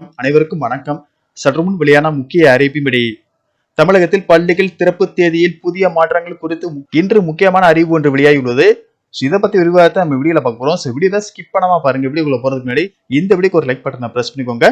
அனைவருக்கும் வணக்கம். சற்றுமுன் வெளியான முக்கிய அறிவிப்பின்படி தமிழகத்தில் பள்ளிகள் திறப்பு தேதியில் புதிய மாற்றங்கள் குறித்து இன்று முக்கியமான அறிவு ஒன்று வெளியாகியுள்ளது. So, இதை பத்தி விரிவாகத்தை நம்ம வீடியோல பார்க்க போறோம். ஸோ வீடியோ தான் ஸ்கிப் பண்ணாம பாருங்க. வீடியோக்குள்ள போறதுக்கு முன்னாடி இந்த வீடியோக்கு ஒரு லைக் பட்டனை ப்ரெஸ் பண்ணிக்கோங்க.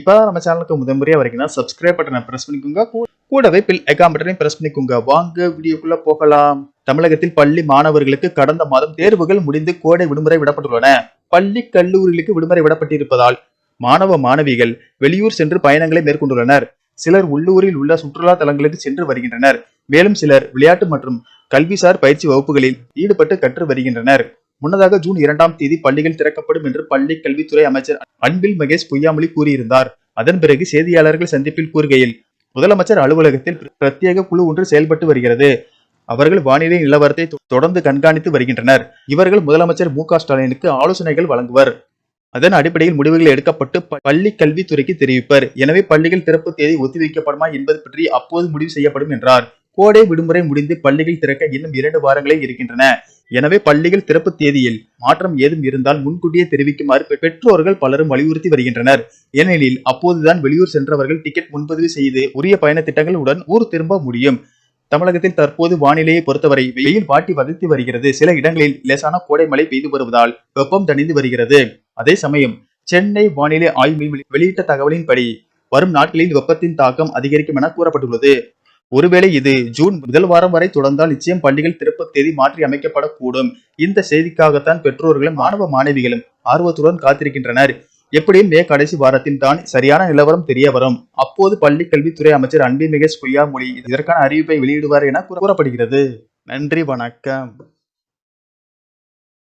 இப்பதான் நம்ம சேனலுக்கு முதன்முறையா வரைக்கும் சப்ஸ்கிரைப் பட்டனை ப்ரெஸ் பண்ணிக்கோங்க. கூடவே பில் ஐக்கான் பட்டனை ப்ரெஸ் பண்ணிக்கோங்க. வாங்க வீடியோக்குள்ள போகலாம். தமிழகத்தில் பள்ளி மாணவர்களுக்கு கடந்த மாதம் தேர்வுகள் முடிந்து கோடை விடுமுறை விடப்பட்டுள்ளன. பள்ளி கல்லூரிகளுக்கு விடுமுறை விடப்பட்டிருப்பதால் மாணவ மாணவிகள் வெளியூர் சென்று பயணங்களை மேற்கொண்டுள்ளனர். சிலர் உள்ளூரில் உள்ள சுற்றுலா தலங்களுக்கு சென்று வருகின்றனர். மேலும் சிலர் விளையாட்டு மற்றும் கல்விசார் பயிற்சி வகுப்புகளில் ஈடுபட்டு கற்று வருகின்றனர். முன்னதாக ஜூன் இரண்டாம் தேதி பள்ளிகள் திறக்கப்படும் என்று பள்ளி கல்வித்துறை அமைச்சர் அன்பில் மகேஷ் பொய்யாமொழி கூறியிருந்தார். அதன் பிறகு செய்தியாளர்கள் சந்திப்பில் கூறுகையில் முதலமைச்சர் அலுவலகத்தில் பிரத்யேக குழு ஒன்று செயல்பட்டு வருகிறது. அவர்கள் வானிலை நிலவரத்தை தொ- தொடர்ந்து கண்காணித்து வருகின்றனர். இவர்கள் முதலமைச்சர் மு ஸ்டாலினுக்கு ஆலோசனைகள் வழங்குவர். அதன் அடிப்படையில் முடிவுகள் எடுக்கப்பட்டு பள்ளி கல்வித்துறைக்கு தெரிவிப்பர். எனவே பள்ளிகள் திறப்பு தேதி ஒத்திவைக்கப்படுமா என்பது பற்றி அப்போது முடிவு செய்யப்படும் என்றார். கோடை விடுமுறை முடிந்து பள்ளிகள் திறக்க இன்னும் இரண்டு வாரங்களே இருக்கின்றன. எனவே பள்ளிகள் திறப்பு தேதியில் மாற்றம் ஏதும் இருந்தால் முன்கூட்டியே தெரிவிக்குமாறு பெற்றோர்கள் பலரும் வலியுறுத்தி வருகின்றனர். ஏனெனில் அப்போதுதான் வெளியூர் சென்றவர்கள் டிக்கெட் முன்பதிவு செய்து உரிய பயண திட்டங்களுடன் ஊர் திரும்ப முடியும். தமிழகத்தில் தற்போது வானிலையை பொறுத்தவரை வெயில் வாட்டி வதைத்து வருகிறது. சில இடங்களில் லேசான கோடை மழை பெய்து வருவதால் வெப்பம் தணிந்து வருகிறது. அதே சமயம் சென்னை வானிலை ஆய்வு மையம் வெளியிட்ட தகவலின்படி வரும் நாட்களில் வெப்பத்தின் தாக்கம் அதிகரிக்கும் என கூறப்பட்டுள்ளது. ஒருவேளை இது ஜூன் முதல் வாரம் வரை தொடர்ந்தால் நிச்சயம் பள்ளிகள் திருப்ப தேதி மாற்றி அமைக்கப்படக்கூடும். இந்த செய்திக்காகத்தான் பெற்றோர்களும் மாணவ மாணவிகளும் ஆர்வத்துடன் காத்திருக்கின்றனர். எப்படியும் மே கடைசி வாரத்தில் தான் சரியான நிலவரம் தெரிய வரும். அப்போது பள்ளி கல்வித்துறை அமைச்சர் அன்பில் மிகேஷ் பொய்யாமொழி இதற்கான அறிவிப்பை வெளியிடுவார் என கூறப்படுகிறது. நன்றி வணக்கம்.